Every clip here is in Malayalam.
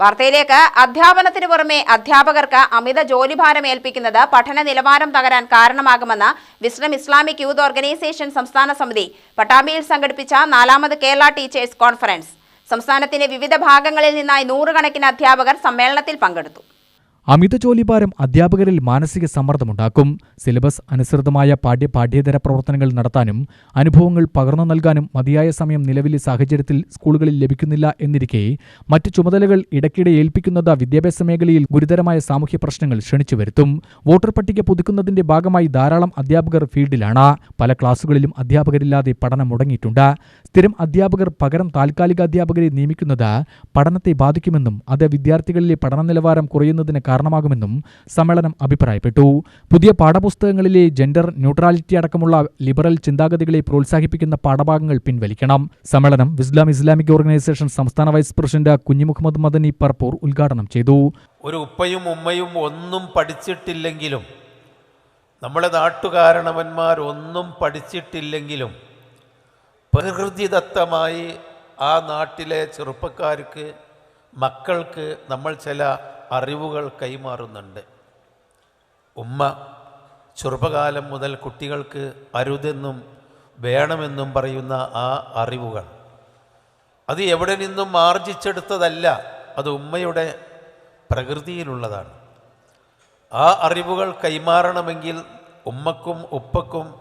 വാർത്തയിലേക്ക്. അധ്യാപനത്തിന് പുറമെ അധ്യാപകർക്ക് അമിത ജോലിഭാരം ഏൽപ്പിക്കുന്നത് പഠന നിലവാരം തകരാൻ കാരണമാകുമെന്ന് വിസ്ഡം ഇസ്ലാമിക് യൂത്ത് ഓർഗനൈസേഷൻ സംസ്ഥാന സമിതി പട്ടാമ്പിയിൽ സംഘടിപ്പിച്ച നാലാമത് കേരള ടീച്ചേഴ്സ് കോൺഫറൻസ്. സംസ്ഥാനത്തിന്റെ വിവിധ ഭാഗങ്ങളിൽ നിന്നായി നൂറുകണക്കിന് അധ്യാപകർ സമ്മേളനത്തിൽ പങ്കെടുത്തു. അമിത ജോലിഭാരം അധ്യാപകരിൽ മാനസിക സമ്മർദ്ദമുണ്ടാക്കും. സിലബസ് അനുസൃതമായ പാഠ്യ പാഠ്യേതര പ്രവർത്തനങ്ങൾ നടത്താനും അനുഭവങ്ങൾ പകർന്നു നൽകാനും മതിയായ സമയം നിലവിലെ സാഹചര്യത്തിൽ സ്കൂളുകളിൽ ലഭിക്കുന്നില്ല എന്നിരിക്കെ മറ്റ് ചുമതലകൾ ഇടയ്ക്കിടെ ഏൽപ്പിക്കുന്നത് വിദ്യാഭ്യാസ മേഖലയിൽ ഗുരുതരമായ സാമൂഹ്യ പ്രശ്നങ്ങൾ ക്ഷണിച്ചു വരുത്തും. വോട്ടർ പട്ടിക പുതുക്കുന്നതിന്റെ ഭാഗമായി ധാരാളം അധ്യാപകർ ഫീൽഡിലാണ്. പല ക്ലാസുകളിലും അധ്യാപകരില്ലാതെ പഠനം മുടങ്ങിയിട്ടുണ്ട്. സ്ഥിരം അധ്യാപകർ പകരം താൽക്കാലിക അധ്യാപകരെ നിയമിക്കുന്നത് പഠനത്തെ ബാധിക്കുമെന്നും അത് വിദ്യാർത്ഥികളിലെ പഠന നിലവാരം കുറയുന്നതിന് കാരണമാകുമെന്നും സമ്മേളനം അഭിപ്രായപ്പെട്ടു. പുതിയ പാഠപുസ്തകങ്ങളിലെ ജെൻഡർ ന്യൂട്രാലിറ്റി അടക്കമുള്ള ലിബറൽ ചിന്താഗതികളെ പ്രോത്സാഹിപ്പിക്കുന്ന പാഠഭാഗങ്ങൾ പിൻവലിക്കണം. സമ്മേളനം വിസ്ലാം ഇസ്ലാമിക് ഓർഗനൈസേഷൻ സംസ്ഥാന വൈസ് പ്രസിഡന്റ് കുഞ്ഞിമുഹമ്മദ് മദനി പർപ്പൂർ ഉദ്ഘാടനം ചെയ്തു. ഒരു ഉപ്പയും ഉമ്മയും ഒന്നും പഠിച്ചിട്ടില്ലെങ്കിലും നമ്മളെ നാട്ടുകാരണവന്മാരൊന്നും പഠിച്ചിട്ടില്ലെങ്കിലും പ്രകൃതിദത്തമായി ആ നാട്ടിലെ ചെറുപ്പക്കാർക്ക് മക്കൾക്ക് നമ്മൾ ചില അറിവുകൾ കൈമാറുന്നുണ്ട്. ഉമ്മ ചെറുപ്പകാലം മുതൽ കുട്ടികൾക്ക് അരുതെന്നും വേണമെന്നും പറയുന്ന ആ അറിവുകൾ. അത് എവിടെ നിന്നും ആർജിച്ചെടുത്തതല്ല അത് ഉമ്മയുടെ പ്രകൃതിയിലുള്ളതാണ്. ആ അറിവുകൾ കൈമാറണമെങ്കിൽ ഉമ്മക്കും ഉപ്പക്കും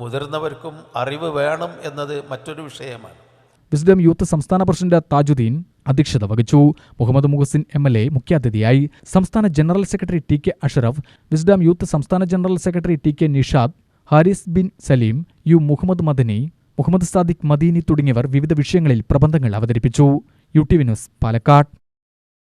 മുതിർന്നവർക്കും അറിവ് വേണം എന്നത് മറ്റൊരു വിഷയമാണ്. വിസ്ഡം യൂത്ത് സംസ്ഥാന പ്രസിഡന്റ് താജുദ്ദീൻ അധ്യക്ഷത വഹിച്ചു. Muhammad Muhsin M L A മുഖ്യാതിഥിയായി. സംസ്ഥാന general secretary T K Ashraf Wisdom Youth സംസ്ഥാന general secretary T K Nishad Haris bin Saleem U Muhammad Madani Muhammad Sadiq Madeeni തുടങ്ങിയവർ വിവിധ വിഷയങ്ങളിൽ പ്രബന്ധങ്ങൾ അവതരിപ്പിച്ചു. U T news Palakkad.